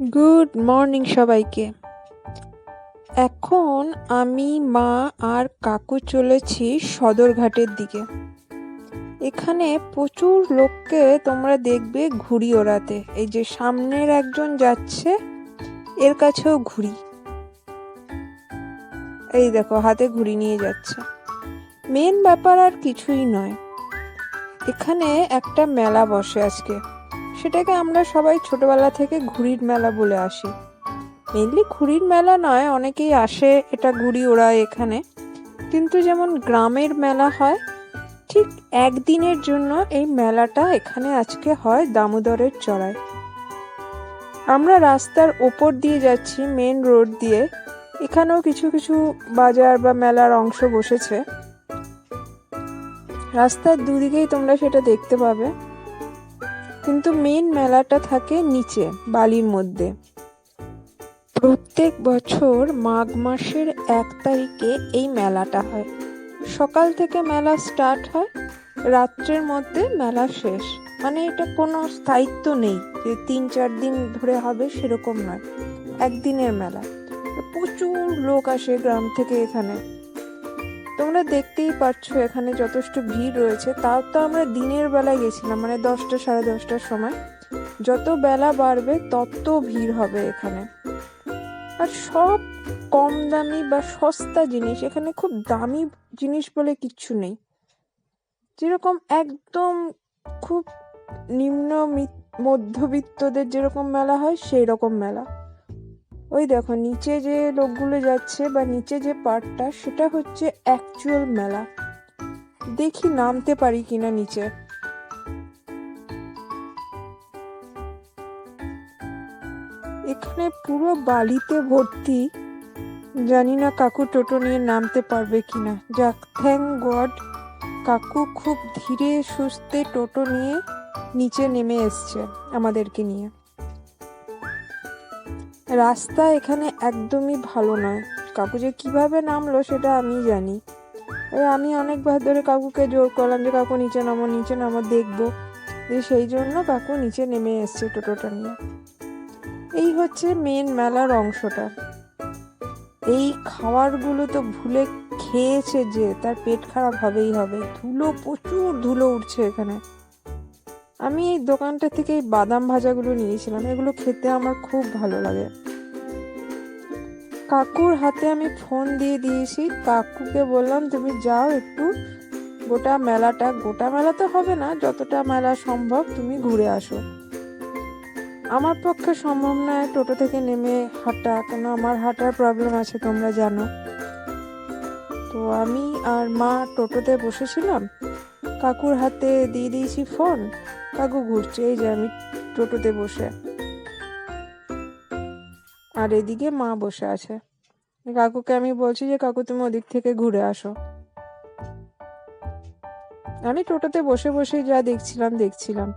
Good morning সবাইকে। এখন আমি মা আর কাকু চলেছি সদরঘাটের দিকে। এখানে প্রচুর লোককে তোমরা দেখবে ঘুড়ি ওড়াতে। এই যে সামনের একজন যাচ্ছে, এর কাছেও ঘুড়ি। এই দেখো, হাতে ঘুড়ি নিয়ে যাচ্ছে। মেন ব্যাপার আর কিছুই নয়। এখানে একটা মেলা বসে আজকে। সেটাকে আমরা সবাই ছোটবেলা থেকে ঘুড়ির মেলা বলে আসি। মেনলি ঘুড়ির মেলা নয়, অনেকেই আসে এটা ঘুড়ি ওড়ায় এখানে। কিন্তু যেমন গ্রামের মেলা হয়, ঠিক একদিনের জন্য এই মেলাটা এখানে আজকে হয় দামোদরের চড়ায় আমরা রাস্তার ওপর দিয়ে যাচ্ছি মেন রোড দিয়ে। এখানেও কিছু কিছু বাজার বা মেলার অংশ বসেছে। রাস্তার দুদিকেই তোমরা সেটা দেখতে পাবে। মেন মেলাটা থাকে নিচে, বালির মধ্যে। প্রত্যেক বছর মাঘ মাসের এক তারিখে এই মেলাটা হয়। সকাল থেকে মেলা স্টার্ট হয়, রাত্রের মধ্যে মেলা শেষ। মানে এটা কোনো স্থায়িত্ব নেই যে তিন চার দিন ধরে হবে সেরকম নয়, একদিনের মেলা। প্রচুর লোক আসে গ্রাম থেকে এখানে। তোমরা দেখতেই পাচ্ছ এখানে যথেষ্ট ভিড় রয়েছে। তাও তো আমরা দিনের বেলায় গেছিলাম মানে দশটা, সাড়ে দশটার সময়। যত বেলা বাড়বে, তত ভিড় হবে এখানে। আর সব কম দামি বা সস্তা জিনিস, এখানে খুব দামি জিনিস বলে কিচ্ছু নেই। যেরকম একদম খুব নিম্ন মধ্যবিত্তদের যেরকম মেলা হয় সেই রকম মেলা। ওই দেখো, নিচে যে লোকগুলো যাচ্ছে বা নিচে যে পার্টটা সেটা হচ্ছে অ্যাকচুয়াল মেলা। দেখি নামতে পারি কিনা নিচে। এখানে পুরো বালিতে ভর্তি। জানি না কাকু টোটো নিয়ে নামতে পারবে কিনা। যাক থ্যাংক গড কাকু খুব ধীরে সুস্থে টোটো নিয়ে নিচে নেমে এসছে আমাদেরকে নিয়ে। রাস্তা এখানে একদমই ভালো নয়। কাকু যে কীভাবে নামলো সেটা আমি জানি। ওই আমি অনেকবার ধরে কাকুকে জোর করলাম যে, কাকু, নিচে নামো নিচে নামো, দেখব। যে সেই জন্য কাকু নিচে নেমে এসছে টোটোটা নিয়ে। এই হচ্ছে মেন মেলার অংশটা। এই খাবারগুলো তো ভুলে খেয়েছে যে, তার পেট খারাপ হবেই হবে। ধুলো, প্রচুর ধুলো উঠছে এখানে। আমি এই দোকানটা থেকে এই বাদাম ভাজাগুলো নিয়েছিলাম। এগুলো খেতে আমার খুব ভালো লাগে। কাকুর হাতে আমি ফোন দিয়ে দিয়েছি। কাকুকে বললাম, তুমি যাও একটু। গোটা মেলাটা, গোটা মেলা তো হবে না, যতটা মেলা সম্ভব তুমি ঘুরে আসো। আমার পক্ষে সম্ভব নয় টোটো থেকে নেমে হাঁটা, কেন আমার হাঁটার প্রবলেম আছে তোমরা জানো। তো আমি আর মা টোটোতে বসেছিলাম। কাকুর হাতে দিয়ে দিয়েছি ফোন কাকু ঘুরছে, এই যে আমি টোটোতে বসে। আর এদিকে মা বসে আছে। কাকুকে আমি বলছি যে, কাকু, তুমি ওদিক থেকে ঘুরে আসো। আমি টোটোতে বসে বসে যা দেখছিলাম দেখছিলাম।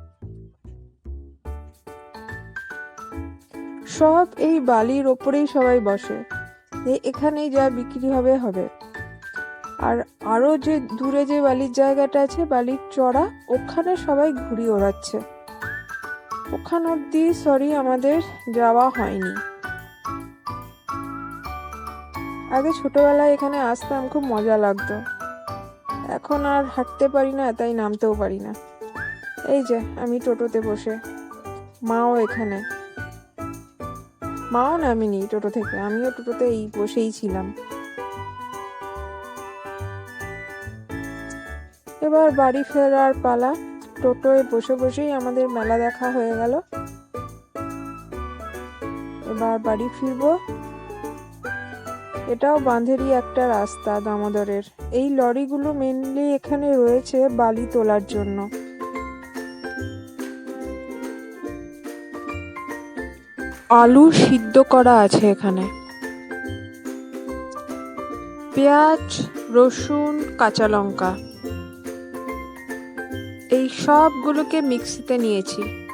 সব এই বালির ওপরেই সবাই বসে। এখানেই যা বিক্রি হবে হবে। আর আরও যে দূরে যে বালির জায়গাটা আছে, বালির চড়া, ওখানে সবাই ঘুড়ি ওড়াচ্ছে। ওখান অব্দি সরি আমাদের যাওয়া হয়নি। আগে ছোটবেলায় এখানে আসতাম, খুব মজা লাগতো। এখন আর হাঁটতে পারি না, তাই নামতেও পারি না। এই যে, আমি টোটোতে বসে। মাও এখানে। মাও নামিনি টোটো থেকে, আমিও টোটোতে এই বসেই ছিলাম। এবার বাড়ি ফেরার পালা, টোটোয় বসে বসেই আমাদের মেলা দেখা হয়ে গেল। এবার বাড়ি ফিরবো। এটাও বাঁধেরই একটা রাস্তা দামোদরের। এই লরিগুলো মেনলি এখানে রয়েছে বালি তোলার জন্য। আলু সিদ্ধ করা আছে এখানে। পেঁয়াজ, রসুন, কাঁচা লঙ্কা। এই সবগুলোকে মিক্সিতে নিয়েছি।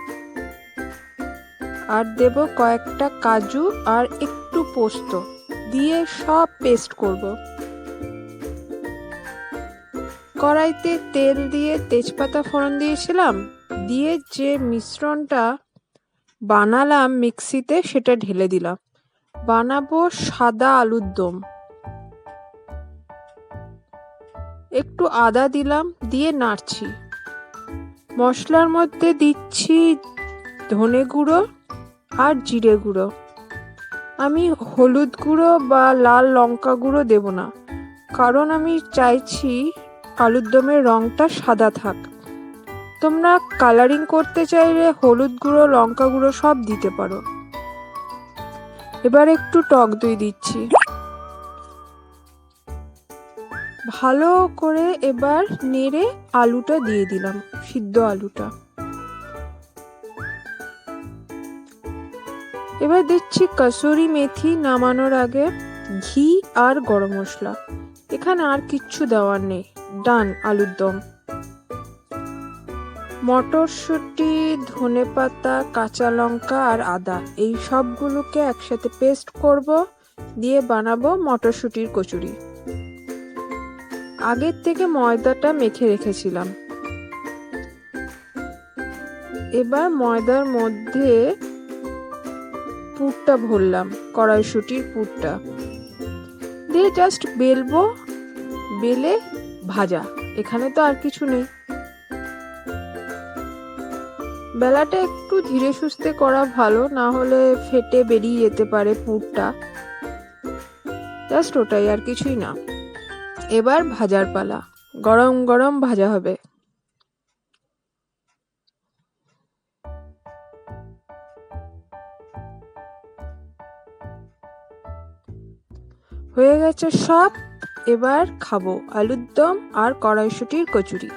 আর দেব কয়েকটা কাজু আর একটু পোস্ত। দিয়ে সব পেস্ট করব। কড়াইতে তেল দিয়ে তেজপাতা ফোড়ন দিয়েছিলাম, দিয়ে যে মিশ্রণটা বানালাম মিক্সিতে সেটা ঢেলে দিলাম। বানাবো সাদা আলুর দম। একটু আদা দিলাম, দিয়ে নাড়ছি। মশলার মধ্যে দিচ্ছি ধনে গুঁড়ো আর জিরে গুঁড়ো। আমি হলুদ গুঁড়ো বা লাল লঙ্কা গুঁড়ো দেব না। কারণ আমি চাইছি আলুর দমের রঙটা সাদা থাক। তোমরা কালারিং করতে চাইলে হলুদ গুঁড়ো, লঙ্কা গুঁড়ো সব দিতে পারো। এবার একটু টক দই দিচ্ছি। ভালো করে এবার নেড়ে আলুটা দিয়ে দিলাম, সিদ্ধ আলুটা। এবার দিচ্ছি কসুরি মেথি নামানোর আগে ঘি আর গরম মশলা। এখানে আর কিচ্ছু দেওয়ার নেই। ডান, আলুর দম। মটরশুঁটি ধনে পাতা কাঁচা লঙ্কা আর আদা, এই সবগুলোকে একসাথে পেস্ট করব, দিয়ে বানাবো মটরশুঁটির কচুরি। আগের থেকে ময়দাটা মেখে রেখেছিলাম। এবার ময়দার মধ্যে পুরটা ভরলাম, কড়াইশুটির পুরটা। দিয়ে জাস্ট বেলবো, বেলে ভাজা, এখানে তো আর কিছু নেই। বেলাটা একটু ধীরে সুস্থে করা ভালো, না হলে ফেটে বেরিয়ে যেতে পারে পুরটা। জাস্ট ওটাই আর কিছুই না। এবার ভাজার পালা, গরম গরম ভাজা হবে। হয়ে গেছে সব। এবার খাব আলুর দম আর কড়াইশুটির কচুরি।